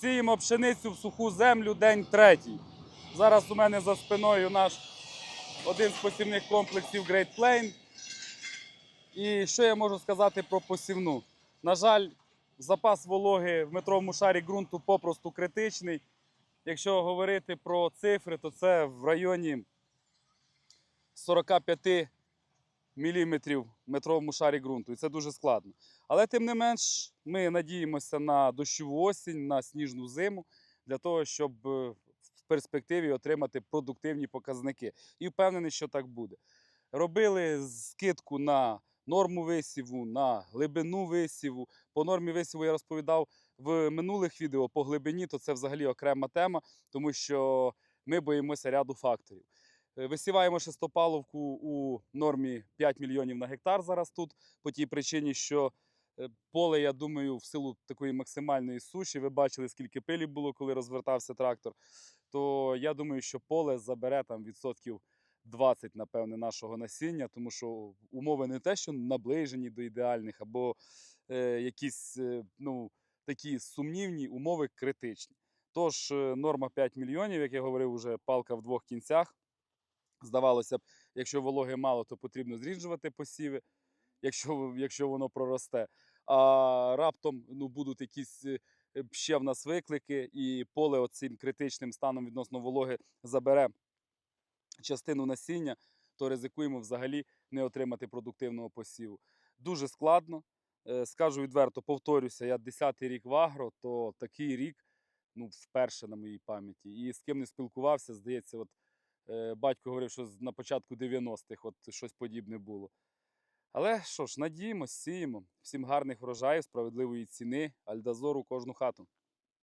Сіємо пшеницю в суху землю день третій. Зараз у мене за спиною наш один з посівних комплексів Great Plain. І що я можу сказати про посівну? На жаль, запас вологи в метровому шарі ґрунту попросту критичний. Якщо говорити про цифри, то це в районі 45 міліметрів метровому шарі ґрунту. І це дуже складно. Але тим не менш, ми надіємося на дощову осінь, на сніжну зиму для того, щоб е, в перспективі отримати продуктивні показники. І впевнений, що так буде. Робили скидку на норму висіву, на глибину висіву. По нормі висіву я розповідав в минулих відео по глибині, то це взагалі окрема тема, тому що ми боїмося ряду факторів. Е, Висіваємо шестопаловку у нормі 5 мільйонів на гектар зараз тут, по тій причині, що е, поле, я думаю, в силу такої максимальної суші, ви бачили, скільки пилі було, коли розвертався трактор. То я думаю, що поле забере там відсотків 20, напевне, нашого насіння, тому що умови не те, що наближені до ідеальних, або е, якісь е, ну, такі сумнівні умови критичні. Тож е, норма 5 мільйонів, як я говорив, вже палка в двох кінцях. Здавалося б, якщо вологи мало, то потрібно зріджувати посіви, якщо, якщо воно проросте. А раптом ну, будуть якісь е, ще в нас виклики, і поле оцим критичним станом відносно вологи забере частину насіння, то ризикуємо взагалі не отримати продуктивного посіву. Дуже складно. Е, Скажу відверто, повторюся, я 10-й рік в агро, то такий рік ну, вперше на моїй пам'яті. І з ким не спілкувався, здається, от Батько говорив, що на початку 90-х от щось подібне було. Але що ж, надіємось, сіємо. Всім гарних врожаїв, справедливої ціни, альдазору кожну хату.